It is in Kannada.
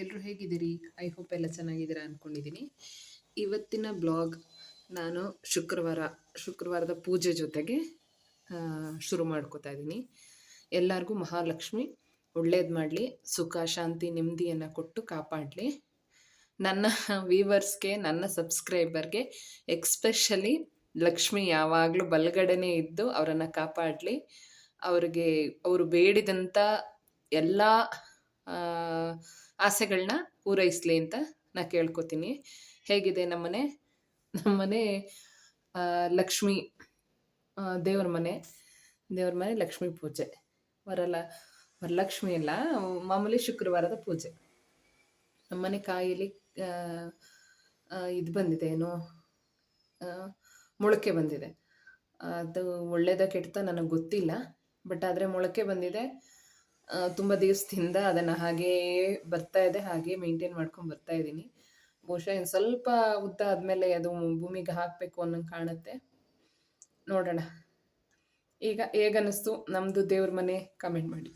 ಎಲ್ಲರೂ ಹೇಗಿದ್ದೀರಿ? ಐ ಹೋಪ್ ಎಲ್ಲ ಚೆನ್ನಾಗಿದ್ದೀರಾ ಅಂದ್ಕೊಂಡಿದ್ದೀನಿ ಇವತ್ತಿನ ಬ್ಲಾಗ್ ನಾನು ಶುಕ್ರವಾರ, ಶುಕ್ರವಾರದ ಪೂಜೆ ಜೊತೆಗೆ ಶುರು ಮಾಡ್ಕೋತಾ ಇದ್ದೀನಿ. ಎಲ್ಲರಿಗೂ ಮಹಾಲಕ್ಷ್ಮಿ. ಒಳ್ಳೇದು ಮಾಡಲಿ. ಸುಖ, ಶಾಂತಿ, ನೆಮ್ಮದಿಯನ್ನು ಕೊಟ್ಟು ಕಾಪಾಡಲಿ. ನನ್ನ ವೀವರ್ಸ್ಗೆ ನನ್ನ ಸಬ್ಸ್ಕ್ರೈಬರ್ಗೆ, ಎಕ್ಸ್ಪೆಷಲಿ ಲಕ್ಷ್ಮಿ ಯಾವಾಗಲೂ ಬಲಗಡೆನೇ ಇದ್ದು ಅವರನ್ನು ಕಾಪಾಡಲಿ. ಅವರಿಗೆ, ಅವರು ಬೇಡಿದಂಥ ಎಲ್ಲ ಆಸೆಗಳನ್ನ ಪೂರೈಸಲಿ ಅಂತ ನಾ ಕೇಳ್ಕೊತೀನಿ. ಹೇಗಿದೆ ನಮ್ಮನೆ? ನಮ್ಮನೆ ಲಕ್ಷ್ಮಿ ದೇವ್ರ ಮನೆ. ದೇವ್ರ ಮನೆ ಲಕ್ಷ್ಮಿ ಪೂಜೆ. ವರಲ, ವರಲಕ್ಷ್ಮಿ ಅಲ್ಲ, ಮಾಮೂಲಿ ಶುಕ್ರವಾರದ ಪೂಜೆ. ನಮ್ಮನೆ ಕಾಯಿಲಿ ಇದು ಬಂದಿದೆ ಏನು ಮೊಳಕೆ ಬಂದಿದೆ. ಅದು ಒಳ್ಳೇದ ಕೆಟ್ಟ ನನಗೆ ಗೊತ್ತಿಲ್ಲ, ಬಟ್ ಆದರೆ ಮೊಳಕೆ ಬಂದಿದೆ. ತುಂಬ ದಿವಸದಿಂದ ಅದನ್ನು ಹಾಗೇ ಬರ್ತಾ ಇದೆ, ಹಾಗೆ ಮೇಂಟೈನ್ ಮಾಡ್ಕೊಂಡು ಬರ್ತಾ ಇದ್ದೀನಿ ಬಹುಶಃ ಇನ್ನು ಸ್ವಲ್ಪ ಉದ್ದ ಆದಮೇಲೆ ಅದು ಭೂಮಿಗೆ ಹಾಕಬೇಕು ಅನ್ನೋಂಗೆ ಕಾಣುತ್ತೆ ನೋಡೋಣ. ಈಗ ಹೇಗನ್ನಿಸ್ತು? ನಮ್ಮದು ದೇವ್ರ ಮನೆ ಕಮೆಂಟ್ ಮಾಡಿ